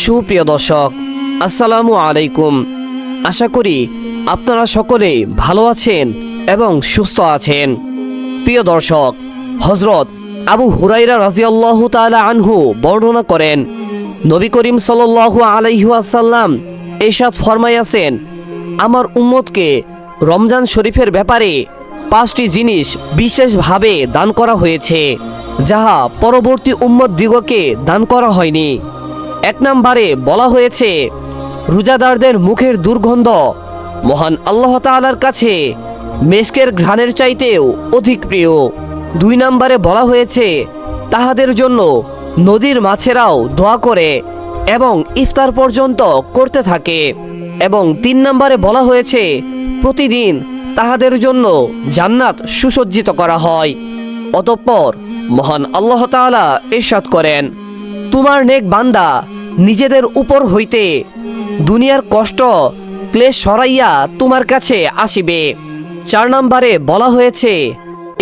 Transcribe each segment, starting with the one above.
সুপ্রিয় দর্শক, আসসালামু আলাইকুম। আশা করি আপনারা সকলে ভালো আছেন এবং সুস্থ আছেন। প্রিয় দর্শক হজরত আবু হুরাইরা রাজিয়াল্লাহু তাআলা আনহু বর্ণনা করেন, নবী করিম সাল্লাল্লাহু আলাইহি আসাল্লাম এরশাদ ফরমাইয়াছেন আমার উম্মতকে রমজান শরীফের ব্যাপারে পাঁচটি জিনিস বিশেষভাবে দান করা হয়েছে, যাহা পরবর্তী উম্মত দিগকে দান করা হয়নি। এক নম্বরে বলা হয়েছে, রোজাদারদের মুখের দুর্গন্ধ মহান আল্লাহ তাআলার কাছে মেসকের ঘ্রাণের চাইতেও অধিক প্রিয়। দুই নম্বরে বলা হয়েছে, তাহাদের জন্য নদীর মাছেরাও দোয়া করে এবং ইফতার পর্যন্ত করতে থাকে। এবং তিন নম্বরে বলা হয়েছে, প্রতিদিন তাহাদের জন্য জান্নাত সুসজ্জিত করা হয়। অতঃপর মহান আল্লাহ তাআলা ইরশাদ করেন। তোমার নেক বান্দা নিজেদের উপর হইতে দুনিয়ার কষ্ট, ক্লেশ সরাইয়া তোমার কাছে আসিবে। চার নম্বরে বলা হয়েছে,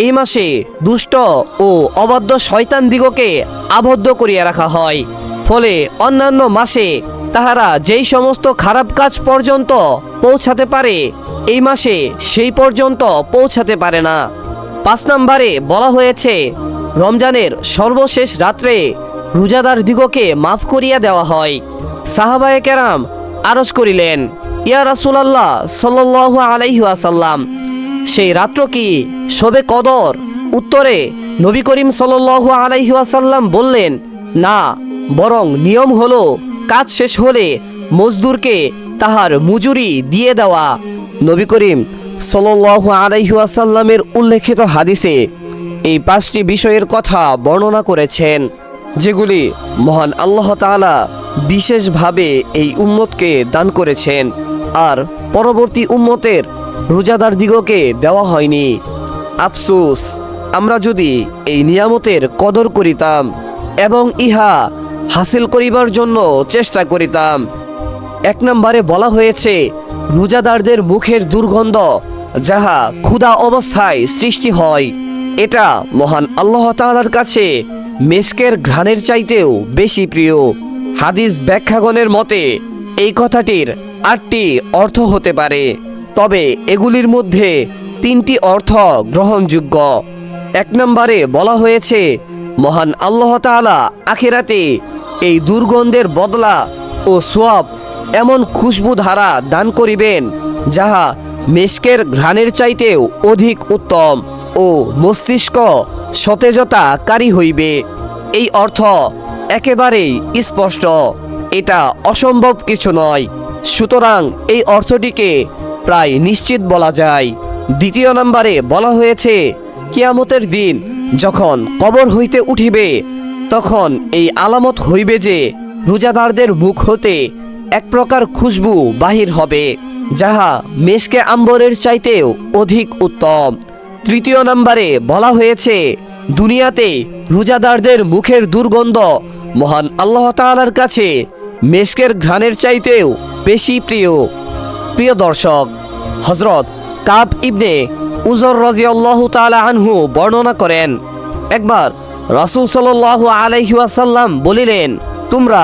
এই মাসে দুষ্ট ও অবাধ্য শয়তান দিগকে আবদ্ধ করিয়া রাখা হয়। ফলে অন্যান্য মাসে তাহারা যেই সমস্ত খারাপ কাজ পর্যন্ত পৌঁছাতে পারে, এই মাসে সেই পর্যন্ত পৌঁছাতে পারে না। পাঁচ নম্বরে বলা হয়েছে, রমজানের সর্বশেষ রাত্রে রোজাদার দিগকে মাফ করিয়া দেওয়া হয়। সাহাবায়ে কেরাম আরজ করিলেন, ইয়া রাসূলুল্লাহ সাল্লাল্লাহু আলাইহি ওয়াসাল্লাম, সেই রাত্র কি শোবে কদর? উত্তরে নবী করিম সাল্লাল্লাহু আলাইহি ওয়াসাল্লাম বললেন, না, বরং নিয়ম হলো কাজ শেষ হলে মজদুরকে তাহার মজুরি দিয়ে দেওয়া। নবী করিম সাল্লাল্লাহু আলাইহি ওয়াসাল্লামের উল্লেখিত হাদিসে এই পাঁচটি বিষয়ের কথা বর্ণনা করেছেন। যেগুলি মহান আল্লাহ তাআলা বিশেষভাবে এই উম্মতকে দান করেছেন। আর পরবর্তী উম্মতের রোজাদার দিগকে দেওয়া হয়নি। আফসুস, আমরা যদি এই নিয়ামতের কদর করিতাম এবং ইহা হাসিল করিবার জন্য চেষ্টা করিতাম। এক নম্বরে বলা হয়েছে, রোজাদারদের মুখের দুর্গন্ধ যাহা ক্ষুধা অবস্থায় সৃষ্টি হয়, এটা মহান আল্লাহ তাআলার কাছে মেসকের ঘ্রাণের চাইতেও বেশি প্রিয়। হাদিস ব্যাখ্যাগণের মতে, এই কথাটির আটটি অর্থ হতে পারে। তবে এগুলির মধ্যে তিনটি অর্থ গ্রহণযোগ্য। এক নম্বরে বলা হয়েছে, মহান আল্লাহ তাআলা আখিরাতে এই দুর্গন্ধের বদলা ও সোয়াব এমন খুশবু ধারা দান করিবেন, যাহা মেশকের ঘ্রাণের চাইতেও অধিক উত্তম ও মস্তিষ্ক সতেজতাকারী হইবে। এই অর্থ একেবারেই স্পষ্ট। এটা অসম্ভব কিছু নয়। সুতরাং এই অর্থটিকে প্রায় নিশ্চিত বলা যায়। দ্বিতীয় নম্বরে বলা হয়েছে, কিয়ামতের দিন যখন কবর হইতে উঠিবে, তখন এই আলামত হইবে যে রোজাদারদের মুখ হতে এক প্রকার খুশবু বাহির হবে, যাহা মেশকে আম্বরের চাইতেও অধিক উত্তম। তৃতীয় নম্বরে বলা হয়েছে, দুনিয়াতে রোজাদারদের মুখের দুর্গন্ধ মহান আল্লাহ তাআলার কাছে মেশকের ঘ্রাণের চাইতেও বেশি প্রিয়। প্রিয় দর্শক হজরত কাব ইবনে উজর রাজিয়াল্লাহ তাআলা আনহু বর্ণনা করেন, একবার রাসূল সাল্লাল্লাহু আলাইহি ওয়াসাল্লাম বলিলেন, তোমরা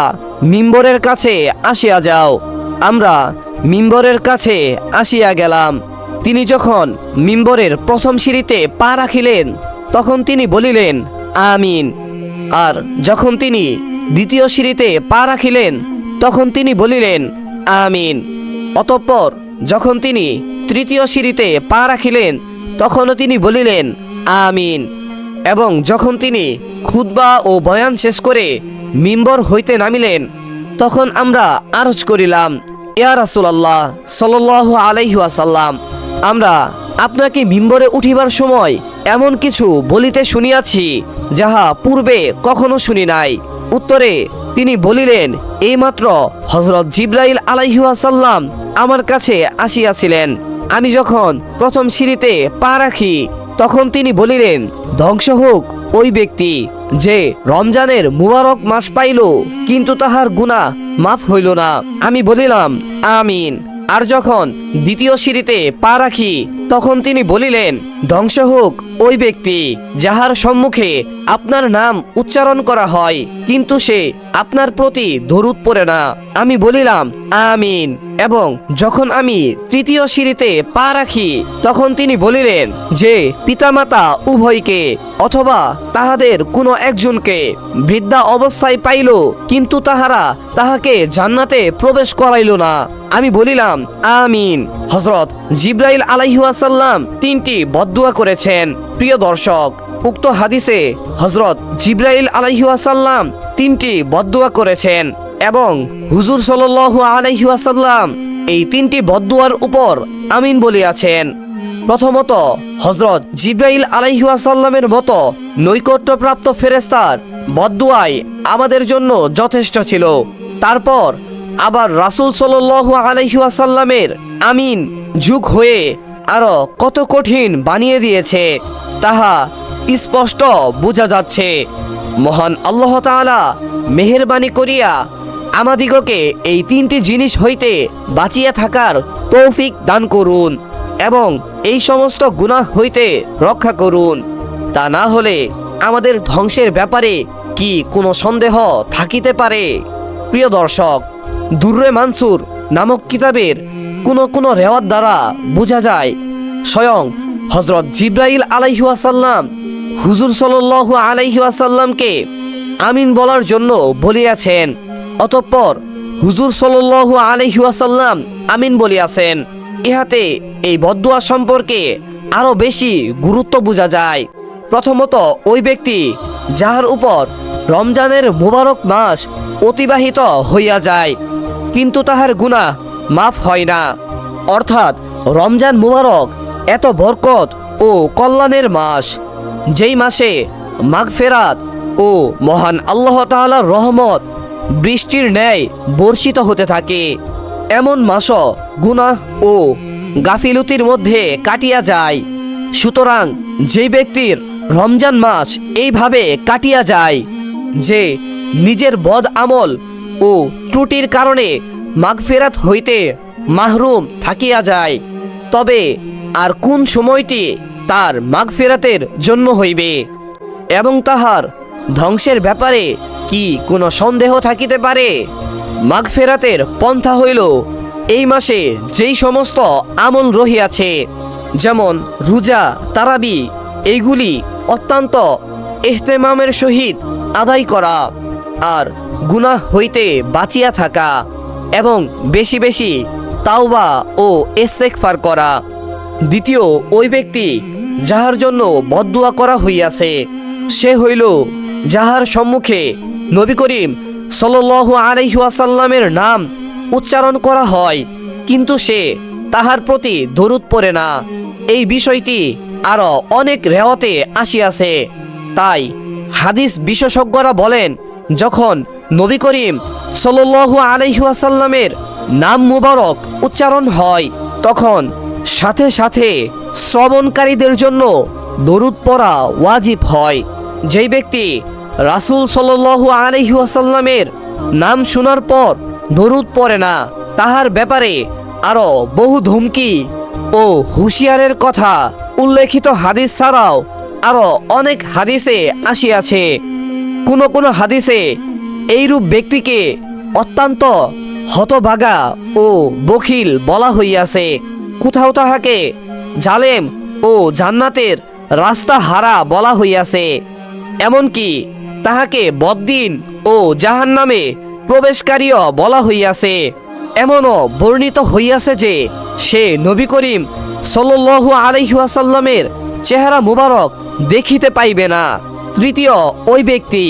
মিম্বরের কাছে আসিয়া যাও, আমরা মিম্বরের কাছে আসিয়া গেলাম। তিনি যখন মিম্বরের প্রথম সিঁড়িতে পা রাখিলেন, তখন তিনি বলিলেন, আমিন। আর যখন তিনি দ্বিতীয় সিঁড়িতে পা রাখিলেন, তখন তিনি বলিলেন, আমিন। অতঃপর যখন তিনি তৃতীয় সিঁড়িতে পা রাখিলেন, তখনও তিনি বলিলেন, আমিন। এবং যখন তিনি খুতবা ও বয়ান শেষ করে মিম্বর হইতে নামিলেন, তখন আমরা আরজ করিলাম, ইয়া রাসূলুল্লাহ আলাইহি ওয়াসাল্লাম। আমরা আপনাকে মিম্বরে উঠিবার সময় এমন কিছু বলিতে শুনিয়াছি, যাহা পূর্বে কখনো শুনি নাই। উত্তরে তিনি বলিলেন, এইমাত্র হজরত জিব্রাইল আলাইহাসাল্লাম আমার কাছে আসিয়াছিলেন। আমি যখন প্রথম সিঁড়িতে পা রাখি, তখন তিনি বলিলেন, ধ্বংস হোক ওই ব্যক্তি যে রমজানের মুবারক মাস পাইল, কিন্তু তাহার গুনাহ মাফ হইল না। আমি বলিলাম, আমিন। আর যখন দ্বিতীয় সিঁড়িতে পা রাখি, তখন তিনি বলিলেন, ধ্বংস হোক ওই ব্যক্তি যাহার সম্মুখে আপনার নাম উচ্চারণ করা হয়, কিন্তু সে আপনার প্রতি ধরুত পড়ে না। আমি বলিলাম, আমিন। এবং যখন আমি তৃতীয় সিঁড়িতে পা রাখি, তখন তিনি বলিলেন, যে পিতামাতা উভয়কে অথবা তাহাদের কোনো একজনকে বৃদ্ধা অবস্থায় পাইল, কিন্তু তাহারা তাহাকে জান্নাতে প্রবেশ করাইল না। আমি বলিলাম, আমিন। হজরত জিব্রাইল আলাইহাসাল্লাম তিনটি বদুয়া করেছেন। প্রিয় দর্শক, উক্ত হাদিসে হজরত জিব্রাইল আলাইহাসাল্লাম তিনটি বদুয়া করেছেন। এবং হুজুর সাল আলাইহাসাল্লাম এই তিনটি বদুয়ার উপর আমিন বলিয়াছেন। প্রথমত হজরত জিব্রাইল আলাইহাসাল্লামের মতো নৈকট্যপ্রাপ্ত ফেরেস্তার বদুয়াই আমাদের জন্য যথেষ্ট ছিল। তারপর আবার রাসুল সাল আলাইহাসাল্লামের আমিন যুগ হয়ে আরও কত কঠিন বানিয়ে দিয়েছে, তাহা স্পষ্ট বোঝা যাচ্ছে। মহান আল্লাহ তাআলা মেহেরবানি করিয়া আমাদিগকে এই তিনটি জিনিস হইতে বাঁচিয়া থাকার তৌফিক দান করুন এবং এই সমস্ত গুনাহ হইতে রক্ষা করুন। তা না হলে আমাদের ধ্বংসের ব্যাপারে কি কোনো সন্দেহ থাকিতে পারে? প্রিয় দর্শক, দুর্রে মানসুর নামক কিতাবের কোনো কোনো রেওয়াত দ্বারা বোঝা যায়, স্বয়ং হজরত জিব্রাইল আলাইহাসাল্লাম হুজুর সাল্লু আলাইহাসাল্লামকে আমিন বলার জন্য বলিয়াছেন। অতঃপর হুজুর সাল্লু আলাইহাসাল্লাম আমিন বলিয়াছেন, ইহাতে এই বদুয়া সম্পর্কে আরও বেশি গুরুত্ব বোঝা যায়। প্রথমত, ওই ব্যক্তি যাহার উপর রমজানের মুবারক মাস অতিবাহিত হইয়া যায়, কিন্তু তাহার গুনাহ মাফ হয় না। অর্থাৎ রমজান মুবারক এত বরকত ও কল্যাণের মাস, যেই মাসে মাগফেরাত ও মহান আল্লাহ তাআলার রহমত বৃষ্টির ন্যায় বর্ষিত হতে থাকে। এমন মাসও গুনাহ ও গাফিলতির মধ্যে কাটিয়া যায়। সুতরাং যেই ব্যক্তির রমজান মাস এইভাবে কাটিয়া যায়, যে নিজের বদ আমল ও ত্রুটির কারণে মাগফেরাত হইতে মাহরুম থাকিয়া যায়, তবে আর কোন সময়টি তার মাগফেরাতের জন্য হইবে এবং তাহার ধ্বংসের ব্যাপারে কি কোনো সন্দেহ থাকিতে পারে? মাগফেরাতের পন্থা হইল, এই মাসে যেই সমস্ত আমল রহিয়াছে, যেমন রোজা, তারাবি, এইগুলি অত্যন্ত এহতেমামের সহিত আদায় করা আর গুনাহ হইতে বাঁচিয়া থাকা এবং বেশি বেশি তাওবা ও ইস্তেগফার করা। দ্বিতীয়, ওই ব্যক্তি যাহার জন্য বদদুয়া করা হইয়াছে, সে হইল যাহার সম্মুখে নবী করিম সাল্লাল্লাহু আলাইহি ওয়াসাল্লামের নাম উচ্চারণ করা হয়, কিন্তু সে তাহার প্রতি দরুদ পড়ে না। এই বিষয়টি আরও অনেক রেওয়াতে আসিয়াছে। তাই হাদিস বিশেষজ্ঞরা বলেন, যখন নবী করিম সাল্লাল্লাহু আলাইহি ওয়াসাল্লামের নাম মুবারক উচ্চারণ হয়, তখন সাথে সাথে শ্রবণকারীদের জন্য দরুদ পড়া ওয়াজিব হয়। যেই ব্যক্তি রাসূল সাল্লাল্লাহু আলাইহি ওয়াসাল্লামের নাম শোনার পর দরুদ পড়ে না। তাহার ব্যাপারে আরও বহু ধুমকি ও হুঁশিয়ারের কথা উল্লেখিত হাদিস ছাড়াও আরও অনেক হাদিসে আসিয়াছে। কোন কোন হাদিসে এইরূপ ব্যক্তিকে অত্যন্ত হতভাগা ও বখিল বলা হইয়াছে। কোথাও তাহাকে জালেম ও জান্নাতের রাস্তা হারা বলা হইয়াছে। এমনকি তাহাকে বদ্দিন ও জাহান নামে প্রবেশকারীও বলা হইয়াছে। এমনও বর্ণিত হইয়াছে যে, সে নবী করিম সাল্লাল্লাহু আলাইহি ওয়াসাল্লামের চেহারা মুবারক দেখিতে পাইবে না। তৃতীয় ওই ব্যক্তি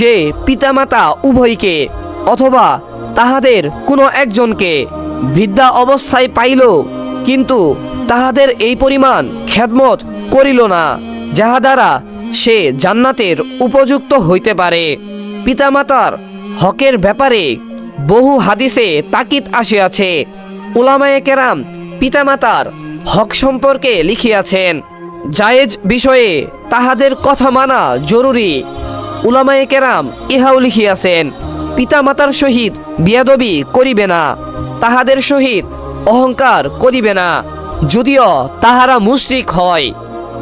যে পিতামাতা উভয়কে অথবা তাহাদের কোনো একজনকে বৃদ্ধা অবস্থায় পাইল, কিন্তু তাহাদের এই পরিমাণ খেদমত করিল না, যাহা দ্বারা সে জান্নাতের উপযুক্ত হইতে পারে। পিতামাতার হকের ব্যাপারে বহু হাদিসে তাকিদ আসিয়াছে। উলামায়ে কেরাম পিতামাতার হক সম্পর্কে লিখিয়াছেন, জায়েজ বিষয়ে তাহাদের কথা মানা জরুরি। উলামায়ে কেরাম ইহাও লিখিয়াছেন, পিতামাতার সহিত বিয়াদবি করিবে না, তাহাদের সহিত অহংকার করিবে না। যদিও তাহারা মুশরিক হয়,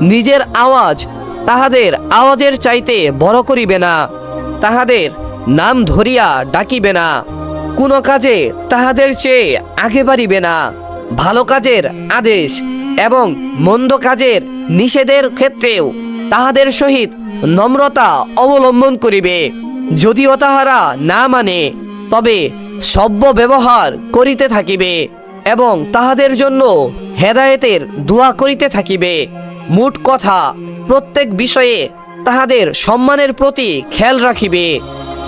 নিজের আওয়াজ তাহাদের আওয়াজের চাইতে বড় করিবে না। তাহাদের নাম ধরিয়া ডাকিবে না। কোনো কাজে তাহাদের চেয়ে আগে বাড়িবে না। ভালো কাজের আদেশ এবং মন্দ কাজের নিষেধের ক্ষেত্রেও তাহাদের সহিত নম্রতা অবলম্বন করিবে। যদিও তাহারা না মানে তবে সভ্য ব্যবহার করিতে থাকিবে এবং তাহাদের জন্য হেদায়েতের দোয়া করিতে থাকিবে। মোট কথা প্রত্যেক বিষয়ে তাহাদের সম্মানের প্রতি খেয়াল রাখিবে।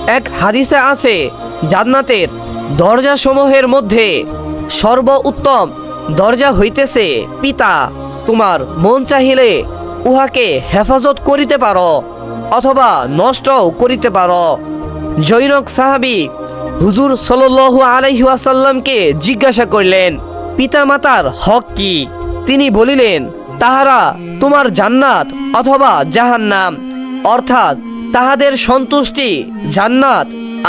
এক হাদিসে আছে, জান্নাতের দরজাসমূহের মধ্যে সর্ব উত্তম দরজা হইতেছে, পিতা, তোমার মন চাহিলে উহাকে হেফাজত করিতে পারো, অথবা নষ্টও করিতে পারো। জৈনক সাহাবি হুজুর সাল্লু আলাইহাসাল্লামকে জিজ্ঞাসা করলেন, পিতামাতার হক কি? তিনি বলিলেন তাহারা তোমার জান্নাত অথবা জাহান্নাম, অর্থাৎ তাহাদের সন্তুষ্টি জান্নাত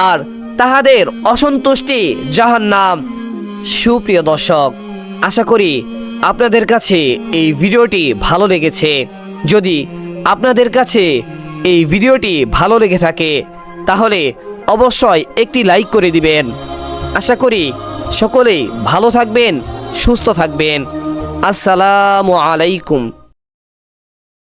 আর তাহাদের অসন্তুষ্টি জাহান্নাম। সুপ্রিয় দর্শক, আশা করি আপনাদের কাছে এই ভিডিওটি ভালো লেগেছে। যদি আপনাদের কাছে এই ভিডিওটি ভালো লেগে থাকে, তাহলে অবশ্যই একটি লাইক করে দিবেন। আশা করি সকলেই ভালো থাকবেন, সুস্থ থাকবেন। আসসালামু আলাইকুম